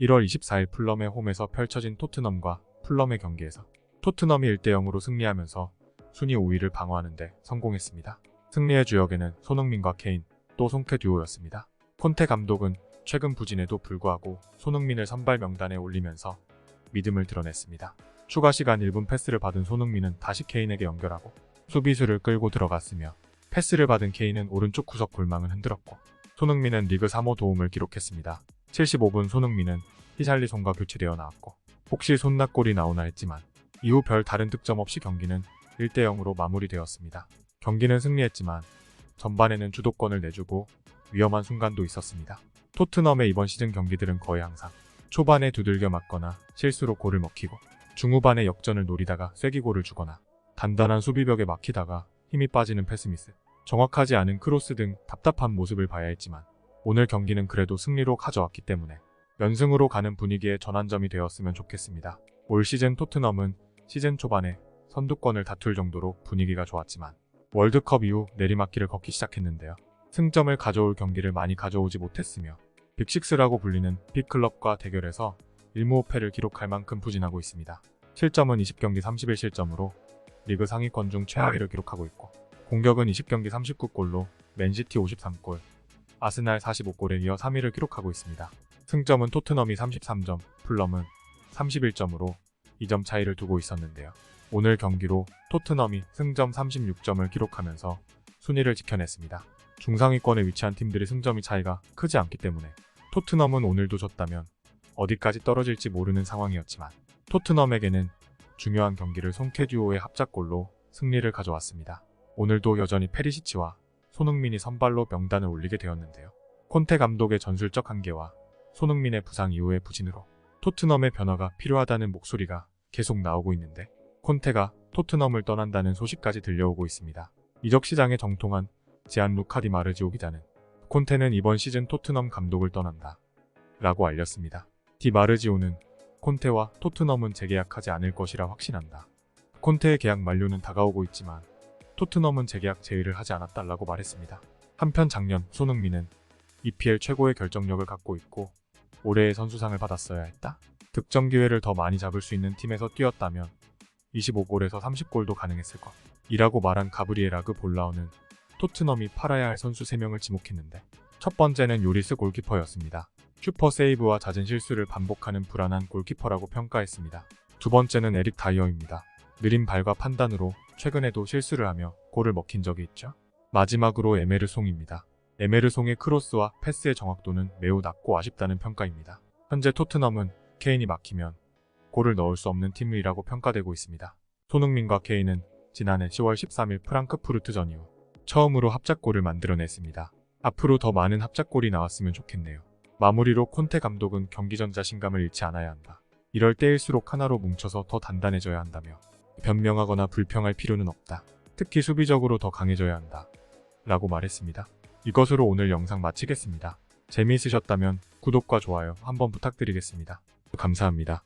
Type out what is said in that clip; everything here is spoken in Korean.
1월 24일 풀럼의 홈에서 펼쳐진 토트넘과 풀럼의 경기에서 토트넘이 1대0으로 승리하면서 순위 5위를 방어하는데 성공했습니다. 승리의 주역에는 손흥민과 케인, 또 송태 듀오였습니다. 콘테 감독은 최근 부진에도 불구하고 손흥민을 선발 명단에 올리면서 믿음을 드러냈습니다. 추가 시간 1분 패스를 받은 손흥민은 다시 케인에게 연결하고 수비수를 끌고 들어갔으며 패스를 받은 케인은 오른쪽 구석 골망을 흔들었고 손흥민은 리그 3호 도움을 기록했습니다. 75분 손흥민은 히샬리송과 교체되어 나왔고 혹시 손낙골이 나오나 했지만 이후 별 다른 득점 없이 경기는 1대0으로 마무리되었습니다. 경기는 승리했지만 전반에는 주도권을 내주고 위험한 순간도 있었습니다. 토트넘의 이번 시즌 경기들은 거의 항상 초반에 두들겨 맞거나 실수로 골을 먹히고 중후반에 역전을 노리다가 쐐기골을 주거나 단단한 수비벽에 막히다가 힘이 빠지는 패스미스, 정확하지 않은 크로스 등 답답한 모습을 봐야 했지만 오늘 경기는 그래도 승리로 가져왔기 때문에 연승으로 가는 분위기의 전환점이 되었으면 좋겠습니다. 올 시즌 토트넘은 시즌 초반에 선두권을 다툴 정도로 분위기가 좋았지만 월드컵 이후 내리막길을 걷기 시작했는데요. 승점을 가져올 경기를 많이 가져오지 못했으며 빅식스라고 불리는 빅클럽과 대결에서 1무호패를 기록할 만큼 부진하고 있습니다. 실점은 20경기 31실점으로 리그 상위권 중 최하위를 기록하고 있고 공격은 20경기 39골로 맨시티 53골, 아스날 45골에 이어 3위를 기록하고 있습니다. 승점은 토트넘이 33점, 풀럼은 31점으로 2점 차이를 두고 있었는데요. 오늘 경기로 토트넘이 승점 36점을 기록하면서 순위를 지켜냈습니다. 중상위권에 위치한 팀들의 승점이 차이가 크지 않기 때문에 토트넘은 오늘도 졌다면 어디까지 떨어질지 모르는 상황이었지만 토트넘에게는 중요한 경기를 송캐듀오의 합작골로 승리를 가져왔습니다. 오늘도 여전히 페리시치와 손흥민이 선발로 명단을 올리게 되었는데요. 콘테 감독의 전술적 한계와 손흥민의 부상 이후의 부진으로 토트넘의 변화가 필요하다는 목소리가 계속 나오고 있는데 콘테가 토트넘을 떠난다는 소식까지 들려오고 있습니다. 이적 시장에 정통한 제안 루카디 마르지오 기자는 콘테는 이번 시즌 토트넘 감독을 떠난다. 라고 알렸습니다. 디 마르지오는 콘테와 토트넘은 재계약하지 않을 것이라 확신한다. 콘테의 계약 만료는 다가오고 있지만 토트넘은 재계약 제의를 하지 않았다라고 말했습니다. 한편 작년 손흥민은 EPL 최고의 결정력을 갖고 있고 올해의 선수상을 받았어야 했다. 득점 기회를 더 많이 잡을 수 있는 팀에서 뛰었다면 25골에서 30골도 가능했을 것. 이라고 말한 가브리에라그 볼라우는 토트넘이 팔아야 할 선수 3명을 지목했는데 첫 번째는 요리스 골키퍼였습니다. 슈퍼 세이브와 잦은 실수를 반복하는 불안한 골키퍼라고 평가했습니다. 두 번째는 에릭 다이어입니다. 느린 발과 판단으로 최근에도 실수를 하며 골을 먹힌 적이 있죠. 마지막으로 에메르송입니다. 에메르송의 크로스와 패스의 정확도는 매우 낮고 아쉽다는 평가입니다. 현재 토트넘은 케인이 막히면 골을 넣을 수 없는 팀이라고 평가되고 있습니다. 손흥민과 케인은 지난해 10월 13일 프랑크푸르트전 이후 처음으로 합작골을 만들어냈습니다. 앞으로 더 많은 합작골이 나왔으면 좋겠네요. 마무리로 콘테 감독은 경기 전 자신감을 잃지 않아야 한다. 이럴 때일수록 하나로 뭉쳐서 더 단단해져야 한다며 변명하거나 불평할 필요는 없다. 특히 수비적으로 더 강해져야 한다. 라고 말했습니다. 이것으로 오늘 영상 마치겠습니다. 재미있으셨다면 구독과 좋아요 한번 부탁드리겠습니다. 감사합니다.